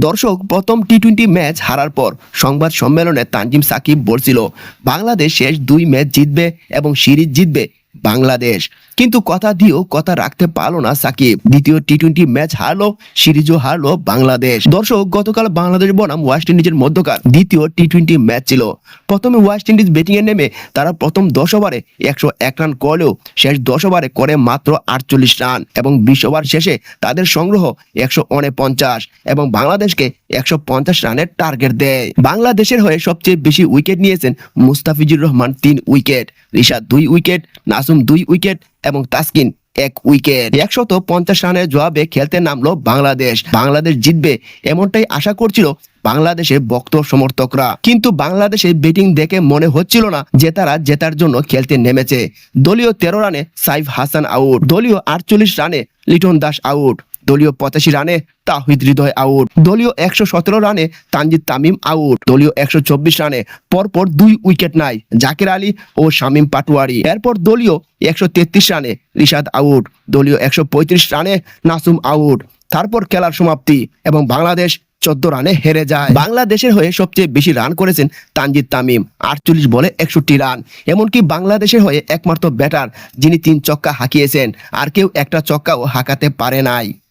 দর্শক প্রথম টি twenty match হারার পর সংবাদ সম্মেলনে তানজিম সাকিব বলছিল, বাংলাদেশ শেষ দুই ম্যাচ জিতবে এবং সিরিজ জিতবে বাংলাদেশ। কিন্তু কথা দিয়েও কথা রাখতে পারল না সাকিব। দ্বিতীয় টি টোয়েন্টি ম্যাচ হারলো, সিরিজও হারলো বাংলাদেশ। দর্শক, গতকাল বাংলাদেশ বনাম ওয়েস্ট ইন্ডিজের মধ্যকার দ্বিতীয় টি টোয়েন্টি ম্যাচ ছিল। প্রথমে ওয়েস্ট ইন্ডিজ ব্যাটিং এ নেমে তারা প্রথম দশ ওভারে একশো এক রান করলেও শেষ দশ ওভারে করে মাত্র আটচল্লিশ রান এবং বিশ ওভার শেষে তাদের সংগ্রহ একশো পঞ্চাশ এবং বাংলাদেশকে একশো পঞ্চাশ রানের টার্গেট দেয়। বাংলাদেশের হয়ে সবচেয়ে বেশি উইকেট নিয়েছেন মুস্তাফিজুর রহমান তিন উইকেট রিশাদ দুই উইকেট নাসুম দুই উইকেট এবং তাসকিন এক উইকেট। একশত পঞ্চাশ রানের জবাবে খেলতে নামলো বাংলাদেশ। বাংলাদেশ জিতবে এমনটাই আশা করছিল বাংলাদেশের বক্ত সমর্থকরা। কিন্তু বাংলাদেশের ব্যাটিং দেখে মনে হচ্ছিল না যে তারা জেতার জন্য খেলতে নেমেছে। দলীয় তেরো রানে সাইফ হাসান আউট, দলীয় আটচল্লিশ রানে লিটন দাস আউট। দলীয় পঁচাশি রানে তাহিদ হৃদয় আউট। দলীয় একশো সতেরো রানে তানজিদ তামিম আউট। দলীয় একশো চব্বিশ রানে পরপর দুই উইকেট নাই জাকির আলী ও শামীম পাটোয়ারি। এরপর দলীয় একশো তেত্রিশ রানে রিশাদ আউট। দলীয় একশো পঁয়ত্রিশ রানে নাসুম আউট। তারপর খেলার সমাপ্তি এবং বাংলাদেশ চোদ্দ রানে হেরে যায়। বাংলাদেশের হয়ে সবচেয়ে বেশি রান করেছেন তানজিদ তামিম, আটচল্লিশ বলে একষট্টি রান। এমনকি বাংলাদেশের হয়ে একমাত্র ব্যাটার যিনি তিন চক্কা হাঁকিয়েছেন, আর কেউ একটা চক্কাও হাঁকাতে পারে নাই।